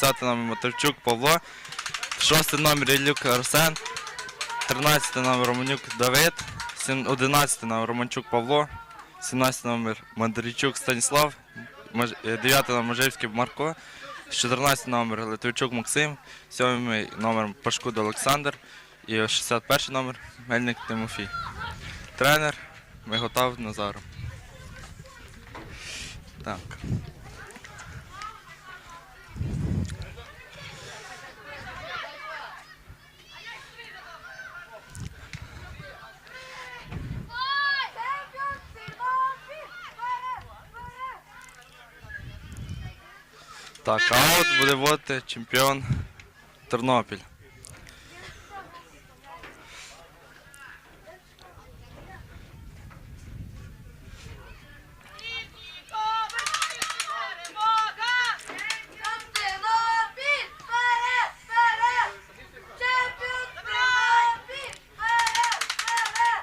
20 номер Мотовчук Павло, 6 номер Ілюк Арсен, 13 номер Романюк Давид, 11 номер Романчук Павло, 17 номер Мандрійчук Станіслав, е, 9 номер Можевський Марко, 14 номер Литвичук Максим, 7 номер Пашкуда Олександр і 61 номер Мельник Тимофій. Тренер Миготав Назаров. Так. Так, а от буде вводити чемпіон Тернопіль. Тернопіль, вперед, вперед! Чемпіон Тернопіль, вперед, вперед!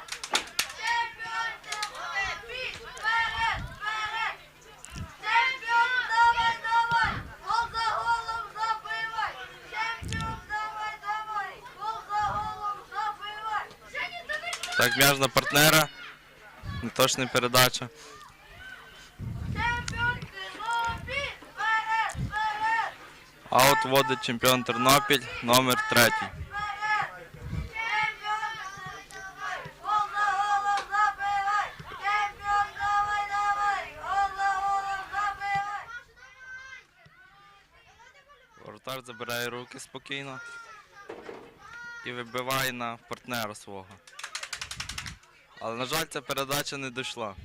Чемпіон Тернопіль, вперед, вперед! Чемпіон, давай, давай! Гол за голом забивай! Чемпіон, давай, давай! Гол за голом забивай! Так, м'яч на партнера. Неточна передача. Аут вводить чемпіон Тернопіль номер 3. Воротар забирає руки спокійно і вибиває на партнера свого. Але, на жаль, ця передача не дійшла.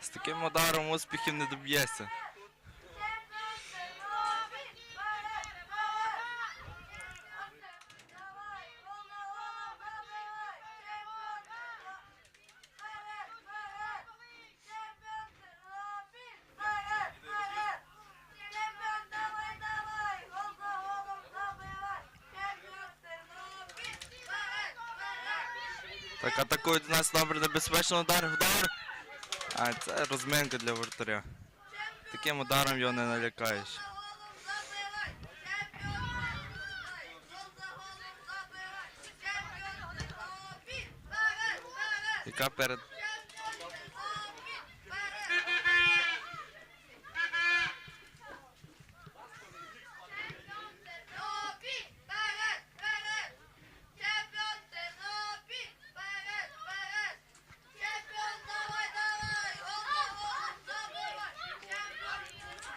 З таким ударом успіхів не доб'ється. Так атакують нас добре, небезпечно удар. Удар. А це розминка для вратаря. Таким ударом його не налякаєш. Яка перед.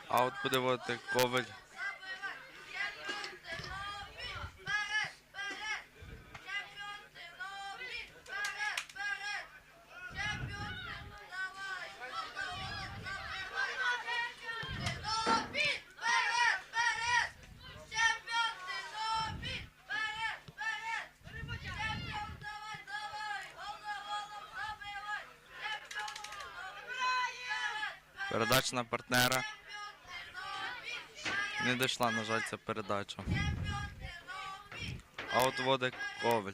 Аут буде водити Коваль. Передача на партнера. Не дійшла, на жаль, ця передача. Аут водить Коваль.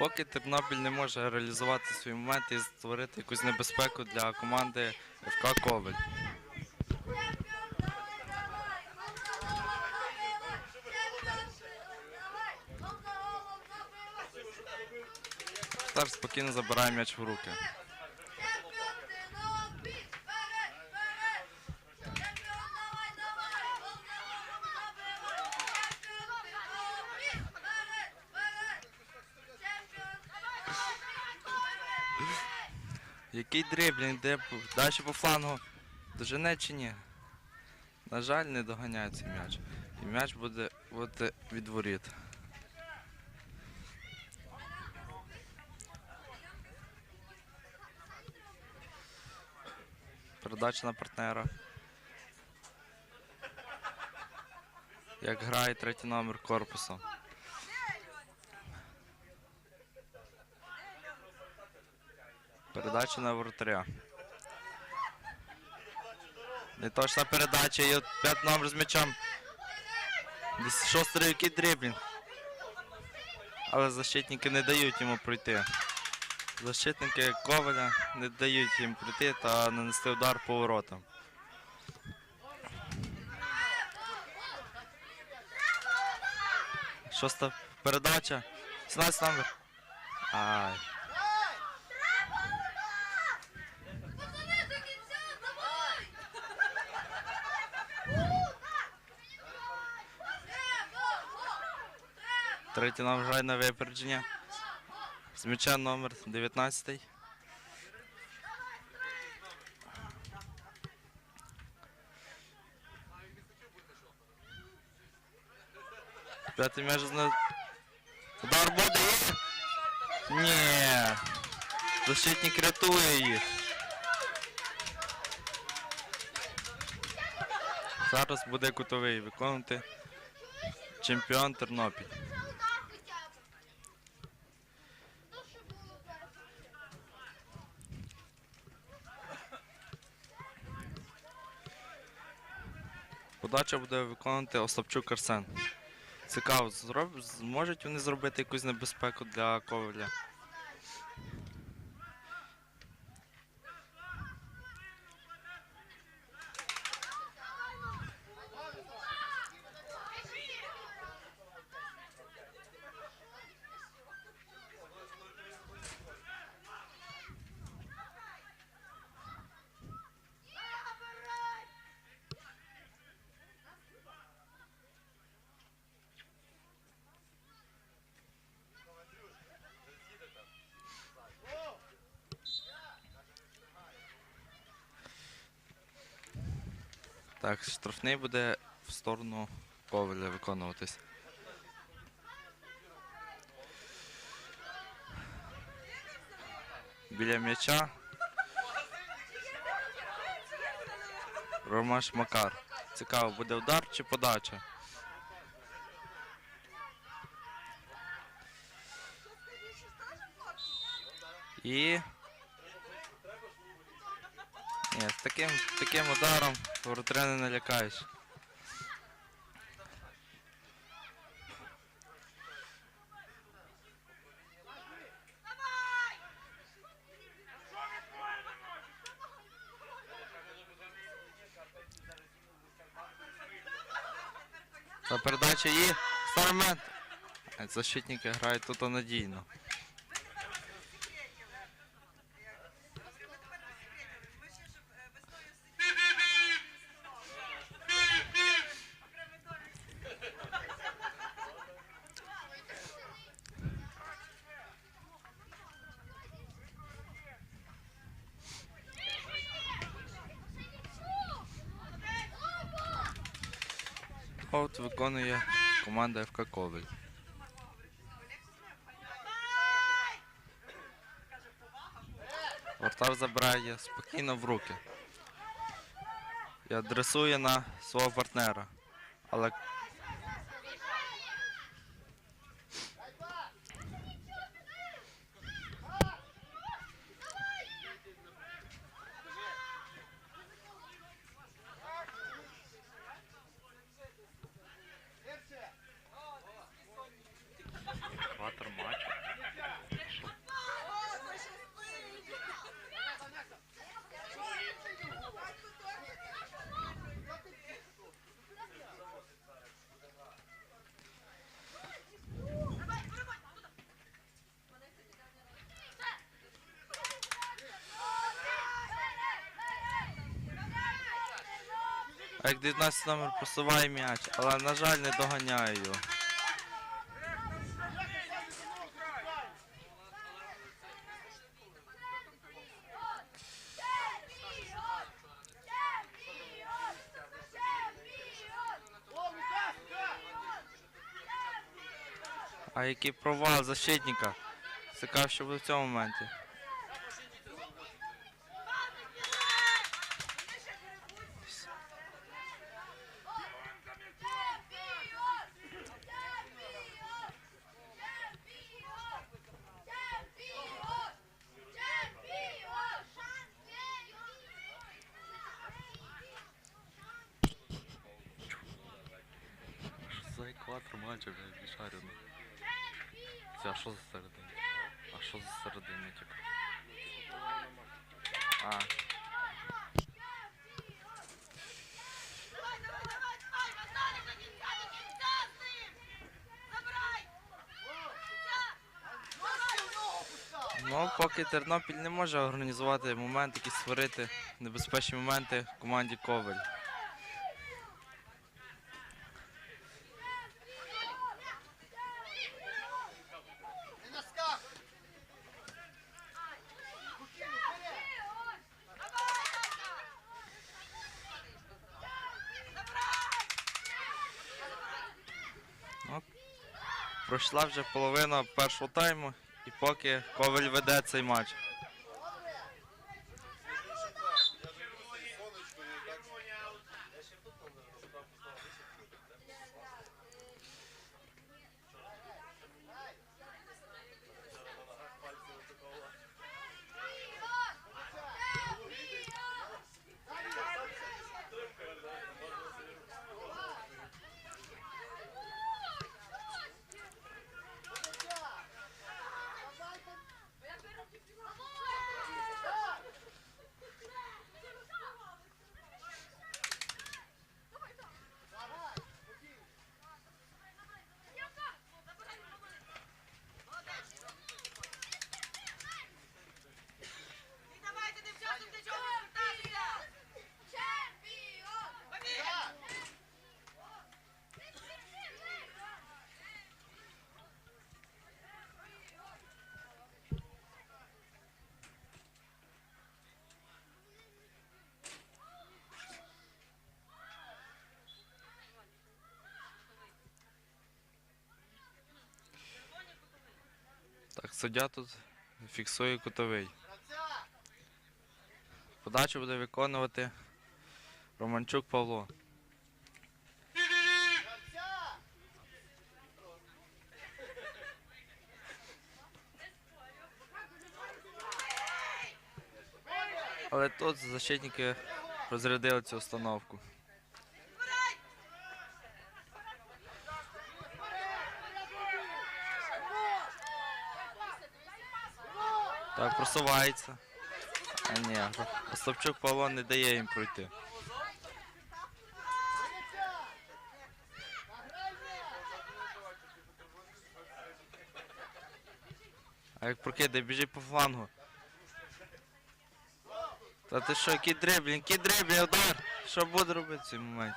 Поки Тернопіль не може реалізувати свій момент і створити якусь небезпеку для команди ФК Ковель. Стар спокійно забирає м'яч в руки. Який дриблінг, де далі по флангу. Дожене чи ні? На жаль, не доганяє цей м'яч. І м'яч буде бути від воріт. Передача на партнера. Як грає третій номер корпусу. Передача на воротаря. Неточна передача і п'ять номер з. Десь шостий який дриблінг. Але защитники не дають йому пройти. Защитники Коваля не дають їм пройти та нанести удар по воротам. Шоста передача. 17 номер. Ай. Третій номер грає на випередження. З м'яча номер 19. П'ятий м'яч зна... Удар буде. Ні. Защитник рятує їх. Зараз буде кутовий виконувати чемпіон Тернопіль. Подача буде виконувати Остапчук Арсен. Цікаво, зроб... зможуть вони зробити якусь небезпеку для Коваля? Так, штрафний буде в сторону Коваля виконуватись. Біля м'яча. Ромаш Макар. Цікаво, буде удар чи подача? І. Ні, з таким, таким ударом воротаря не налякаєш. Та передача момент. Е, Защитники грають тут надійно. От виконує команда ФК Ковель. Вартар забирає спокійно в руки. І адресує на свого партнера. Але А як 19 номер просуває м'яч, але на жаль не доганяє його. А який провал защитника. Цікаво, що буде в цьому моменті. Чемпіон! Чемпіон! Чемпіон! Чемпіон! Чемпіон! Що за екватор матча, блядь, шарено. Це а що за середина? А що за середина, типу? А, Давай, давай, давай, давай! Василик до кінця, до кінця з ним! Забирай! ну поки Тернопіль не може організувати момент, якісь створити небезпечні моменти команді скак! Ну, пройшла вже половина першого тайму, поки Коваль веде цей матч. Так, суддя тут фіксує кутовий. Подачу буде виконувати Романчук Павло. Але тут защитники розрядили цю установку. Так, просувається. А ні, Остапчук Павло не дає їм пройти. А як прокидай, біжи по флангу. Та ти що, який дриблінг, який дриблінг, удар! Що буде робити в цьому моменті?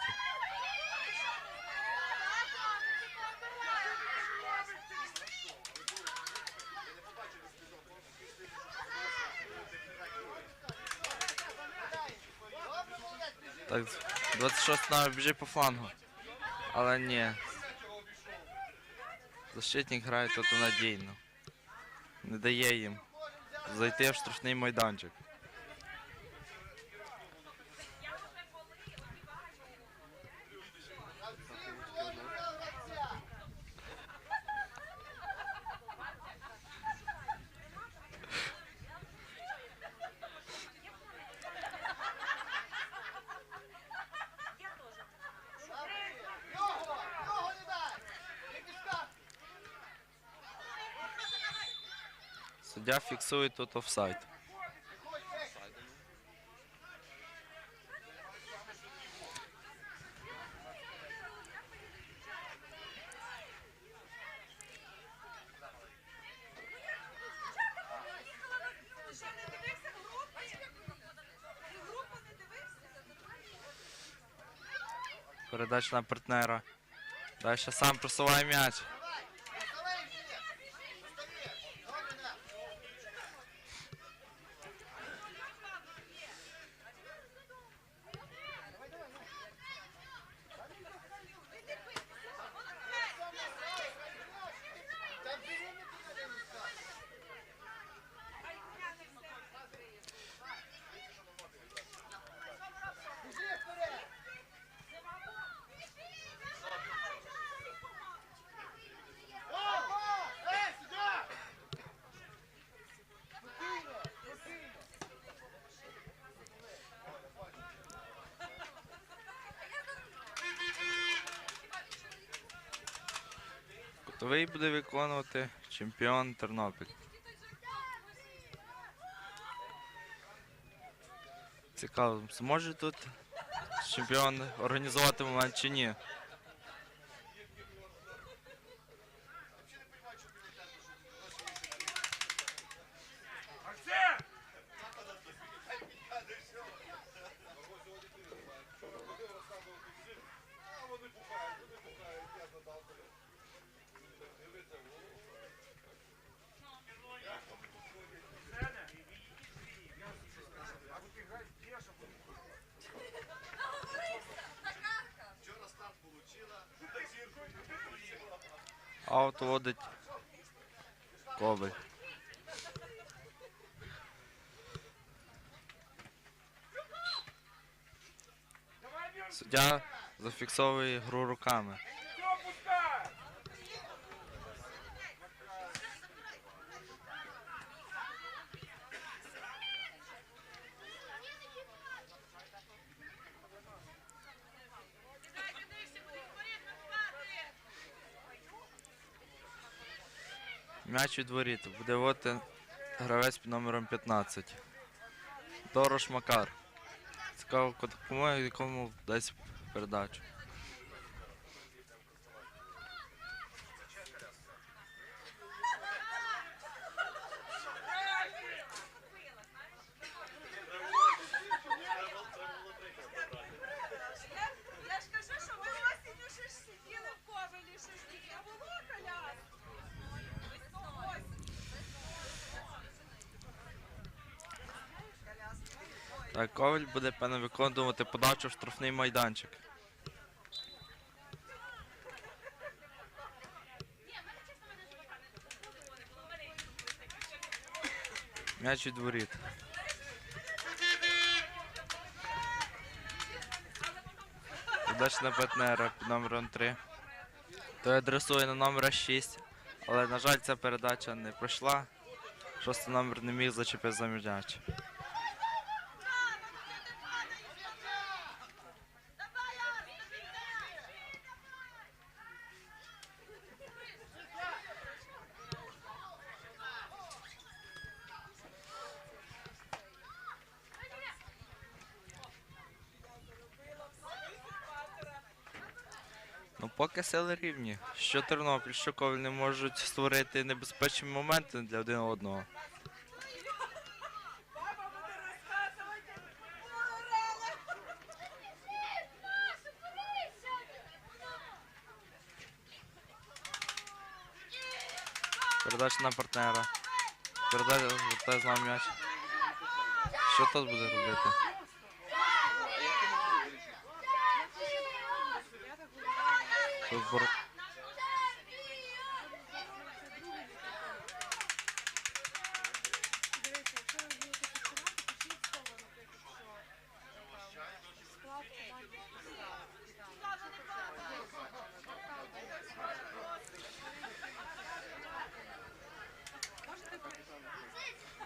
Добре, молодець, біжи! Так, 26 навіть біжить по флангу. Але ні. Защитник грає тут надійно. Не дає їм зайти в штрафний майданчик. Гравці виконують гравця! Його! Його не дай! Не піска! Суддя фіксує тут офсайд. Ходь, Бек! Ти що, не дивився групу? Ти групу не дивився? Передача на партнера. Далі сам просуває м'яч. Кутовий буде виконувати чемпіон Тернопіль. Цікаво, зможе тут чемпіон організувати момент чи ні? Аут водить Коваль. Суддя зафіксовує гру руками. М'яч від воріт буде водити гравець під номером 15. Дорош Макар. Цікаво, кому якому дасть передачу. Так, Коваль буде певно виконувати подачу в штрафний майданчик. М'яч від воріт. Передача на партнера під номером 3. Той адресує на номера 6. Але, на жаль, ця передача не пройшла. Шостий номер не міг зачепити за м'яч. Поки рівні. Що Тернопіль, що Коваль не можуть створити небезпечні моменти для один одного. Передача на партнера. Передача звертає знову м'яч. Що тут буде робити? Подалі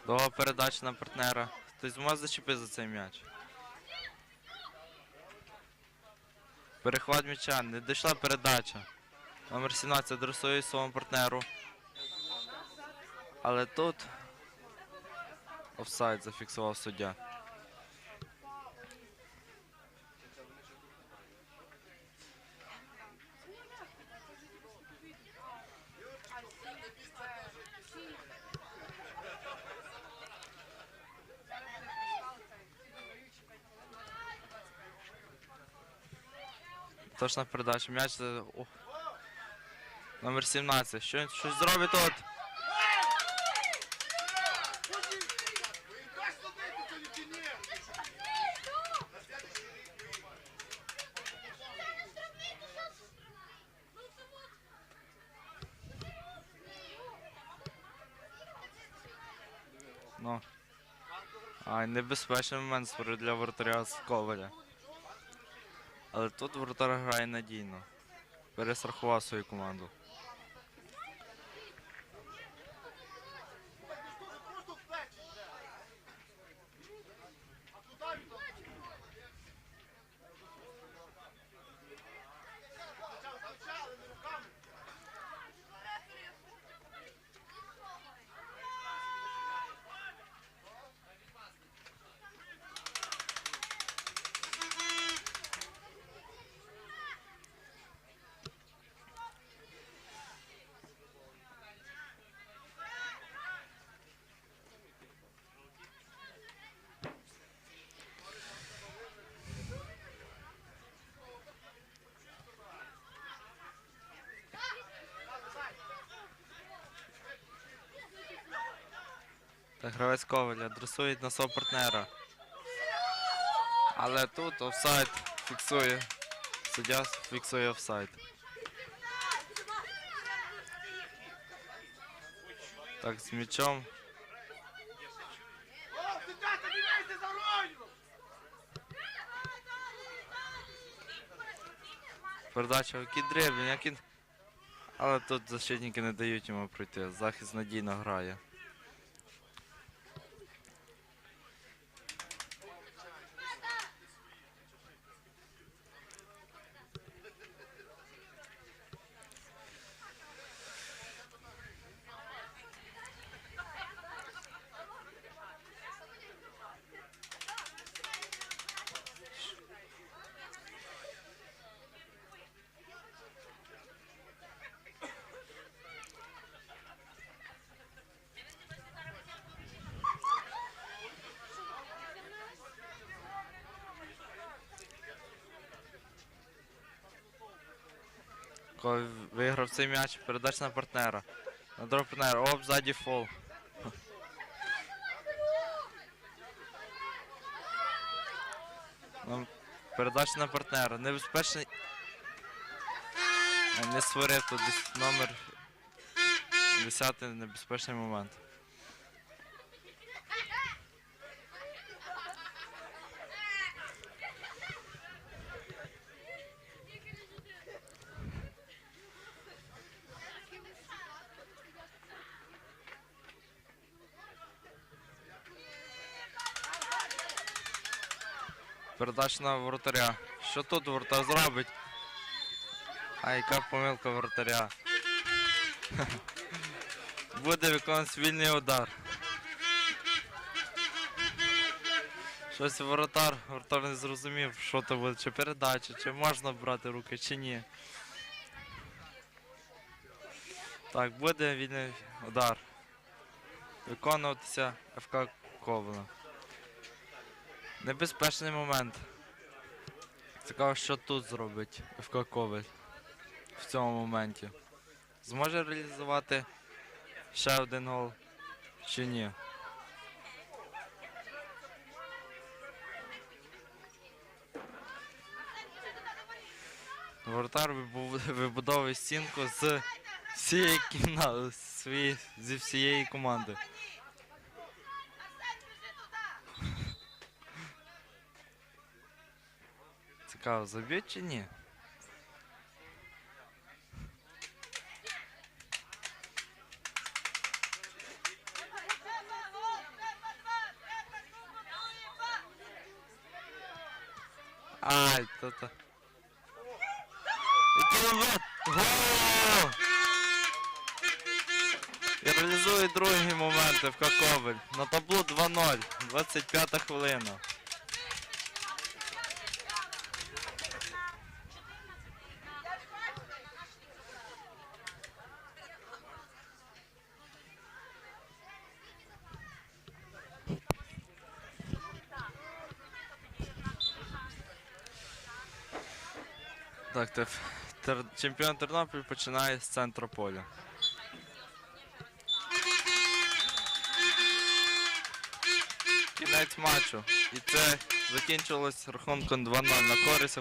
Довга передача на партнера. Хтось зможе зачепити за цей м'яч. Перехват м'яча, не дійшла передача. Номер 17 адресує своєму партнеру. Але тут офсайд зафіксував суддя. Точна передача. М'яч. за- Номер 17. Що щось зробить тут? Ну. Ай, небезпечний момент для вратаря з Коваля. Але тут воротар грає надійно. Перестрахував свою команду. Так, ти що, просто в плечі йде. А куди він там? Почали, почали, не руками. Та гравець Коваля дресує на свого партнера. Але тут офсайд фіксує. Суддя фіксує офсайд. Так, з м'ячом. Передача який дриблінг, як. Але тут защитники не дають йому пройти. Захист надійно грає. Коли виграв цей м'яч, передач на партнера. На другого партнера. Оп, ззаді фол. Ну, Передача на партнера. Небезпечний. Не створив тут номер 10 небезпечний момент. Передача на воротаря. Що тут воротар зробить? А яка помилка воротаря. Буде виконувати вільний удар. Щось воротар, воротар не зрозумів, що то буде, чи передача, чи можна брати руки, чи ні. Так, буде вільний удар. Виконуватися ФК Ковна. Небезпечний момент. Цікаво, що тут зробить ФК Ковель в цьому моменті. Зможе реалізувати ще один гол чи ні? Вибу- вибудовує стінку з всієї кімнати, зі всієї команди. Цікаво, заб'ють чи ні? Ай, то то. Який момент! І реалізує другий момент ФК Ковель. На табло 2-0. 25 хвилина. Так, тер... чемпіон Тернопіль починає з центру поля. Кінець матчу. І це закінчилось рахунком 2-0 на користь